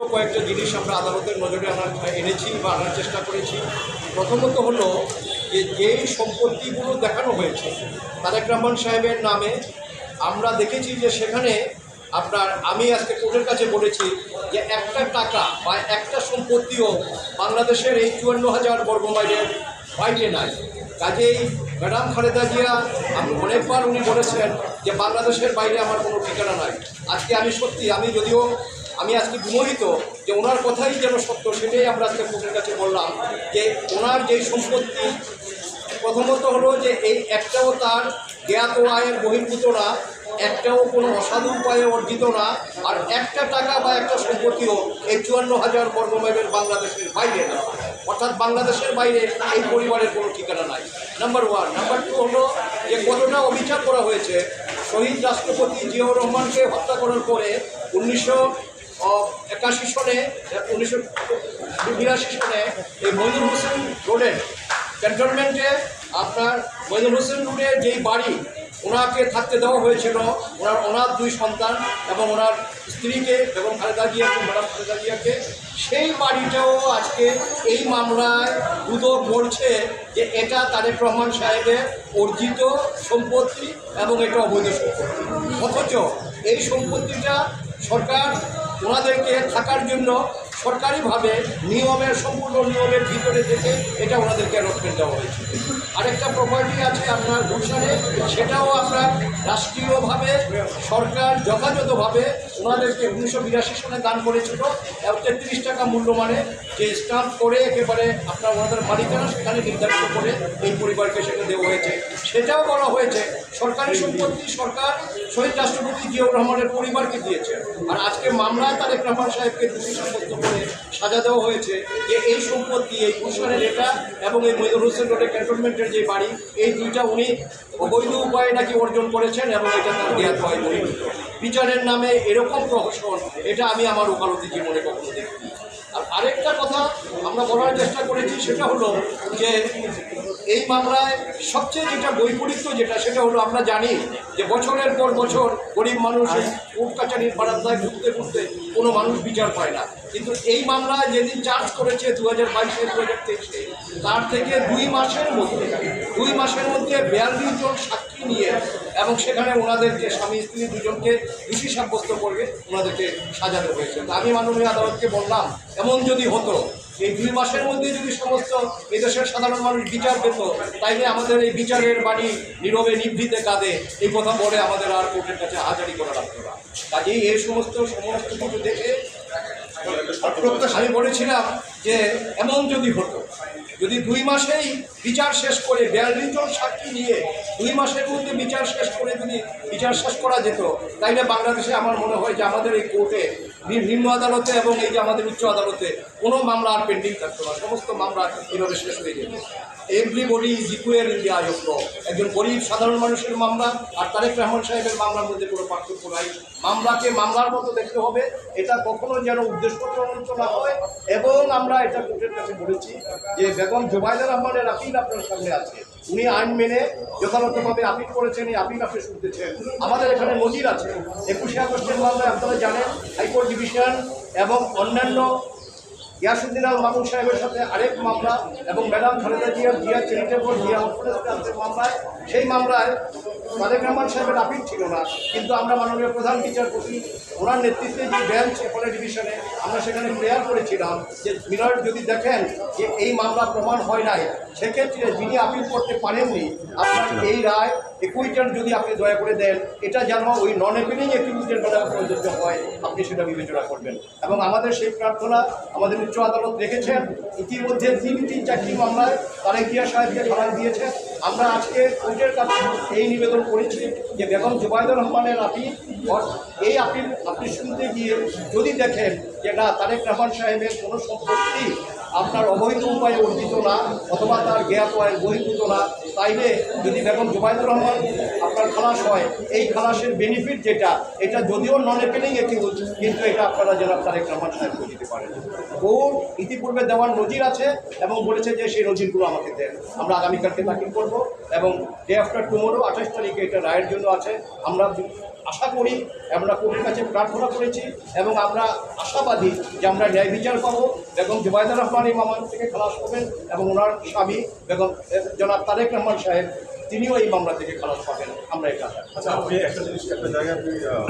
কয়েকটা জিনিস আমরা আদালতের নজরে আনার এনেছি বা আনার চেষ্টা করেছি। প্রথমত হলো যে যেই সম্পত্তিগুলো দেখানো হয়েছে, তারেক রহমান সাহেবের নামে আমরা দেখেছি যে সেখানে আপনার আমি আজকে কোর্টের কাছে বলেছি যে একটা টাকা বা একটা সম্পত্তিও বাংলাদেশের এই চুয়ান্ন হাজার বর্গ মাইলের বাইরে নাই। কাজেই ম্যাডাম খালেদা জিয়া, আমি অনেকবার উনি বলেছেন যে বাংলাদেশের বাইরে আমার কোনো ঠিকানা নাই। আজকে আমি সত্যি, আমি যদিও আমি আজকে বিমোহিত যে ওনার কথাই যেন সত্য, সেটাই আমরা আজকে কোর্টের কাছে বললাম যে ওনার যেই সম্পত্তি, প্রথমত হলো যে এই একটাও তার জ্ঞাত আয়ের বহির্ভূত না, একটাও কোনো অসাধু উপায়ে অর্জিত না, আর একটা টাকা বা একটা সম্পত্তিও এই চুয়ান্ন হাজার বর্গমাইলের বাংলাদেশের বাইরে না। অর্থাৎ বাংলাদেশের বাইরে এই পরিবারের কোনো ঠিকানা নাই। নাম্বার ওয়ান নাম্বার টু হলো যে কতটা অবিচার করা হয়েছে। শহীদ রাষ্ট্রপতি জিয়াউর রহমানকে হত্যা করার পরে উনিশশো একাশি সনে উনিশশো বিরাশি সনে এই মইনুল হোসেন রোডের ক্যান্টনমেন্টে আপনার মইনুল হোসেন রোডের যেই বাড়ি, ওনাকে থাকতে দেওয়া হয়েছিল। ওনার ওনার দুই সন্তান এবং ওনার স্ত্রীকে এবং খালেদা জিয়াকে ম্যাডাম খালেদা জিয়াকে। সেই বাড়িটাও আজকে এই মামলায় দুদক বলছে যে এটা তারেক রহমান সাহেবের অর্জিত সম্পত্তি এবং এটা অবৈধ সম্পত্তি। অথচ এই সম্পত্তিটা সরকার ওনাদেরকে থাকার জন্য সরকারিভাবে নিয়মের, সম্পূর্ণ নিয়মের ভিতরে থেকে এটা ওনাদেরকে অ্যালটমেন্ট দেওয়া হয়েছে। আরেকটা প্রপার্টি আছে আপনার গুলশানে, সেটাও আপনার রাষ্ট্রীয়ভাবে, সরকার যথাযথভাবে ওনাদেরকে উনিশশো বিরাশি সালে দান করেছিল। তেত্রিশ টাকা মূল্যমানে যে স্টাম্প করে একেবারে আপনার ওনাদের মালিকানা সেখানে নির্ধারিত করে এই পরিবারকে সেটা দেওয়া হয়েছে। সেটাও বলা হয়েছে, সরকারি সম্পত্তি সরকার শহীদ রাষ্ট্রপতি জিয়াউর রহমানের পরিবারকে দিয়েছে। আর আজকে মামলায় তারেক রহমান সাহেবকে দোষী সাব্যস্ত করে সাজা দেওয়া হয়েছে যে এই সম্পত্তি এই গুলশানের এটা এবং এই মহিদুল হোসেন রোডের ক্যান্টনমেন্টের যে বাড়ি, এই দুইটা উনি অবৈধ উপায়ে নাকি অর্জন করেছেন এবং এটা তার দেয়ার হয় বহির্ভূত বিচারের নামে এরকম প্রহসন, এটা আমি আমার ওকালতি জীবনে কখনো দেখিনি। আর আরেকটা কথা আমরা বলার চেষ্টা করেছি, সেটা হলো যে এই মামলায় সবচেয়ে যেটা বৈপরীত্য যেটা, সেটা হলো আমরা জানি যে বছরের পর বছর গরিব মানুষ কোর্ট কাছারির বারান্দায় ঘুরতে ঘুরতে কোনো মানুষ বিচার পায় না। কিন্তু এই মামলায় যেদিন চার্জ করেছে দু হাজার বাইশে দু হাজার তেইশে, তার থেকে দুই মাসের মধ্যে, দুই মাসের মধ্যে বিয়াল্লিশ জন সাক্ষী নিয়ে এবং সেখানে ওনাদেরকে স্বামী স্ত্রী দুজনকে দোষী সাব্যস্ত করে ওনাদেরকে সাজাতে হয়েছে। তা আমি মাননীয় আদালতকে বললাম এমন যদি হতো এই দুই মাসের মধ্যে যদি সমস্ত এদেশের সাধারণ মানুষ বিচার পেত তাইলে আমাদের এই বিচারের বাণী নীরবে নিভৃতে কাঁদে এই কথা বলে আমাদের আর কোর্টের কাছে হাজারি করা লাগতো না। কাজেই এই সমস্ত সমস্ত কিছু দেখে আমি বলেছিলাম যে এমন যদি হতো যদি দুই মাসেই বিচার শেষ করে বিয়াল্লিশ সাক্ষী নিয়ে দুই মাসের মধ্যে বিচার শেষ করে যদি বিচার শেষ করা যেত, তাইলে বাংলাদেশে আমার মনে হয় যে আমাদের এই কোর্টে নিম্ন আদালতে এবং এই যে আমাদের উচ্চ আদালতে কোনো মামলা আর পেন্ডিং থাকতো না। সমস্ত মামলা এভাবে শেষ হয়ে যেত everybody is equal in the eye of law একজন গরিব, সাধারণ মানুষের মামলা আর তারেক রহমান সাহেবের মামলার মধ্যে কোনো পার্থক্য নাই। মামলাকে মামলার মতো দেখতে হবে। এটা কখনো যেন উদ্দেশ্য প্রণোদিত না হয় এবং আমরা এটা কোর্টের কাছে বলেছি যে বেগম জোবাইদার রহমানের আপিল আপনার সামনে আছে। উনি আইন মেনে যথাযথভাবে আপিল করেছেন, এই আপিল আপনি শুনতেছেন। আমাদের এখানে নজির আছে। একুশে আগস্টের মামলায় আপনারা জানেন, হাইকোর্ট ডিভিশন এবং অন্যান্য ইয়াসুদ্দিন আল মামুন সাহেবের সাথে আরেক মামলা এবং ম্যাডাম খালেদা জিয়ার জিয়া চ্যারিটেবল জিয়া অর্থনীতি মামলায়, সেই মামলায় তারেক রহমান সাহেবের আপিল ছিল না। কিন্তু আমরা মাননীয় প্রধান বিচারপতি, ওনার নেতৃত্বে যে বেঞ্চ এখানে ডিভিশনে আমরা সেখানে প্রেয়ার করেছিলাম যে মিনার যদি দেখেন যে এই মামলা প্রমাণ হয় নাই, সেক্ষেত্রে যিনি আপিল করতে পারেননি, আপনার এই রায় একুইটার যদি আপনি দয়া করে দেন, এটা যেন ওই নন অ্যাপিলিং অ্যাক্টিভিটির বেলা প্রযোজ্য হয়, আপনি সেটা বিবেচনা করবেন। এবং আমাদের সেই প্রার্থনা আমাদের উচ্চ আদালত রেখেছেন। ইতিমধ্যে তিন তিন চারটি মামলায় তারেক জিয়া সাহেবকে খালাস দিয়েছে। আমরা আজকে কোর্টের কাছে এই নিবেদন করেছি যে বেগম জুবাইদুর রহমানের আপিল এই আপিল আপনি শুনতে গিয়ে যদি দেখেন যে না, তারেক রহমান সাহেবের কোনো সম্পত্তি আপনার অবৈধ উপায়ে অর্জিত না, অথবা তার জ্ঞাত আয়ের বহির্ভূত না, তাইলে যদি বেগম জুবাইদুর রহমান আপনার খালাস হয়, এই খালাসের বেনিফিট যেটা, এটা যদিও নন অ্যাপিলিং একটি কিন্তু এটা আপনারা জেলা তারেক রহমান সাহেবকে দিতে পারেন। কোর্ট ইতিপূর্বে দেওয়ার নজির আছে এবং বলেছে যে সেই নজিরগুলো আমাকে দেন। আমরা আগামীকালকে দাখিল করব। এবং ডে আফটার টুমোরো আঠাশ তারিখে এটা রায়ের জন্য আছে। আমরা আশা করি আমরা কোর্টের কাছে প্রার্থনা করেছি এবং আমরা আশাবাদী যে আমরা ন্যায় বিচার পাবো বেগম জুবাইদা রহমান এই মামলা থেকে খালাস পাবেন এবং ওনার স্বামী বেগম জনাব তারেক রহমান সাহেব তিনিও এই মামলা থেকে খালাস পাবেন। আমরা এটা আচ্ছা একটা জিনিস একটা জায়গায় আপনি আহ,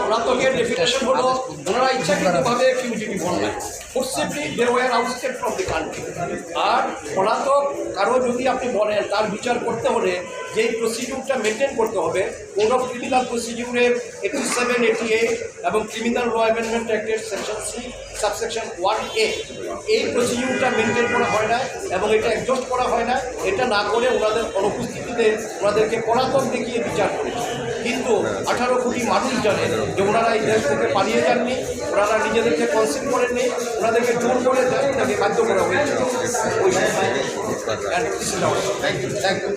পলাতকের ডেফিনেশন হলো ওনারা ইচ্ছাকৃতভাবে ফিউজিটিভ হন forcibly they were ousted from the country আর পলাতক কারও যদি আপনি বলেন, তার বিচার করতে হলে যেই প্রসিডিউরটা মেনটেন করতে হবে কোড অফ ক্রিমিনাল প্রসিডিউরের এইটি সেভেন এইটি এইট এবং criminal law amendment অ্যাক্টের section C subsection one A এই প্রসিডিউরটা মেনটেন করা হয় না এবং এটা অ্যাডজাস্ট করা হয় না। এটা না করে ওনাদের অনুপস্থিতিতে ওনাদেরকে পলাতক দেখিয়ে বিচার করেছে। কিন্তু আঠারো কোটি মানুষ জানে যে ওনারা এই দেশ থেকে পালিয়ে যাননি ওনারা নিজেদেরকে কনসিভ করেননি ওনাদেরকে জোর করে দেশ থেকে বাধ্য করা হয়েছিল। ওই থ্যাংক ইউ থ্যাংক ইউ